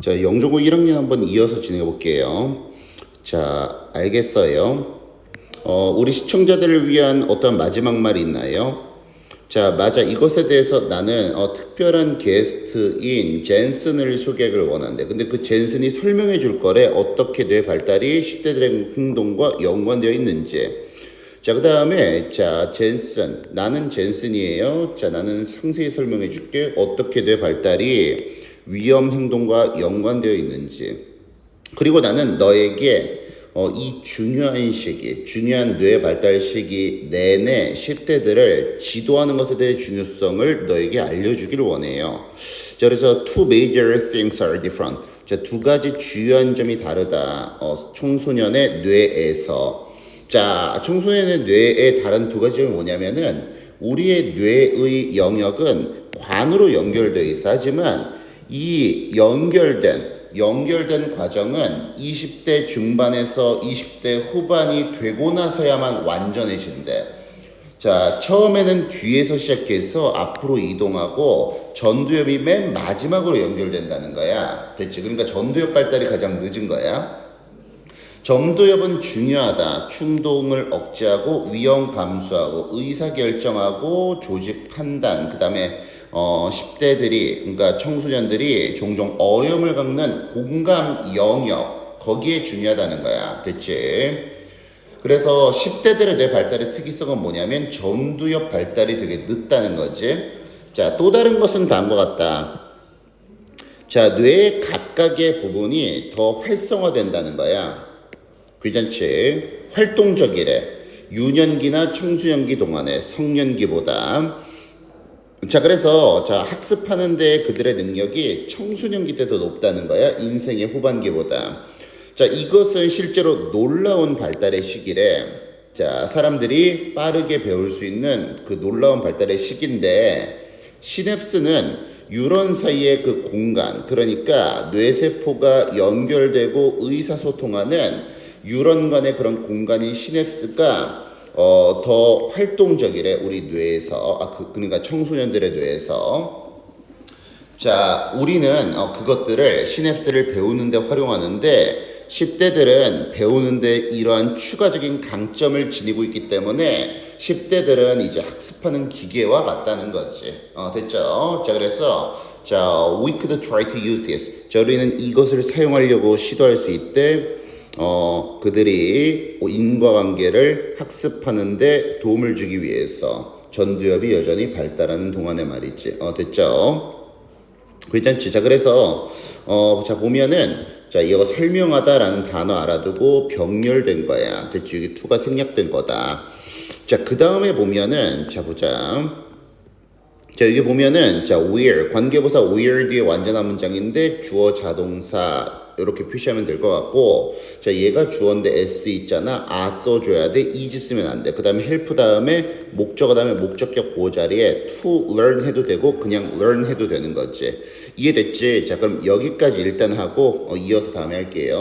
자, 영조고 1학년 한번 이어서 진행해 볼게요. 자, 알겠어요. 어, 우리 시청자들을 위한 어떤 마지막 말이 있나요? 자, 맞아. 이것에 대해서 나는 어, 특별한 게스트인 젠슨을 소개하기를 원한대. 근데 그 젠슨이 설명해 줄 거래. 어떻게 뇌 발달이 10대들의 행동과 연관되어 있는지. 자, 그 다음에, 자, 젠슨. 나는 젠슨이에요. 자, 나는 상세히 설명해 줄게. 어떻게 뇌 발달이 위험 행동과 연관되어 있는지. 그리고 나는 너에게 어, 이 중요한 시기, 중요한 뇌 발달 시기 내내 10대들을 지도하는 것에 대해 중요성을 너에게 알려주기를 원해요. 자, 그래서 two major things are different. 자, 두 가지 주요한 점이 다르다. 어, 청소년의 뇌에서. 자, 청소년의 뇌의 다른 두 가지 점이 뭐냐면은 우리의 뇌의 영역은 관으로 연결되어 있어. 하지만 이 연결된 연결된 과정은 20대 중반에서 20대 후반이 되고 나서야만 완전해진대. 자, 처음에는 뒤에서 시작해서 앞으로 이동하고 전두엽이 맨 마지막으로 연결된다는 거야. 됐지? 그러니까 전두엽 발달이 가장 늦은 거야. 전두엽은 중요하다. 충동을 억제하고 위험 감수하고 의사 결정하고 조직 판단, 그 다음에 어 10대들이 그러니까 청소년들이 종종 어려움을 겪는 공감 영역 거기에 중요하다는 거야. 됐지? 그래서 10대들의 뇌 발달의 특이성은 뭐냐면 전두엽 발달이 되게 늦다는 거지. 자, 또 다른 것은 다음과 같다. 자, 뇌의 각각의 부분이 더 활성화된다는 거야. 귀찮지? 활동적이래. 유년기나 청소년기 동안에 성년기보다. 자, 그래서 자, 학습하는데 그들의 능력이 청소년기 때도 높다는 거야. 인생의 후반기보다. 자, 이것은 실제로 놀라운 발달의 시기래. 자, 사람들이 빠르게 배울 수 있는 그 놀라운 발달의 시기인데, 시냅스는 유런 사이의 그 공간, 그러니까 뇌세포가 연결되고 의사소통하는 유런 간의 그런 공간인 시냅스가 어, 더 활동적이래, 우리 뇌에서. 아, 그, 그러니까 청소년들의 뇌에서. 자, 우리는 어, 그것들을 시냅스를 배우는데 활용하는데 10대들은 배우는데 이러한 추가적인 강점을 지니고 있기 때문에 10대들은 이제 학습하는 기계와 같다는 거지. 어, 됐죠? 자, 그래서 자, we could try to use this. 자, 우리는 이것을 사용하려고 시도할 수 있대. 어, 그들이 인과관계를 학습하는데 도움을 주기 위해서 전두엽이 여전히 발달하는 동안의 말이지. 어, 됐죠? 괜찮지? 자, 그래서, 어, 자, 보면은, 자, 이거 설명하다라는 단어 알아두고 병렬된 거야. 됐지? 여기 투가 생략된 거다. 자, 그 다음에 보면은, 자, 보자. 자, 여기 보면은, 자, where, 관계부사 where 뒤에 완전한 문장인데, 주어 자동사, 이렇게 표시하면 될 것 같고, 자, 얘가 주어인데 s 있잖아. 아 써줘야 돼. is 쓰면 안 돼. 그 다음에 help 다음에 목적어 다음에 목적격 보호 자리에 to learn 해도 되고, 그냥 learn 해도 되는 거지. 이해됐지? 자, 그럼 여기까지 일단 하고, 어, 이어서 다음에 할게요.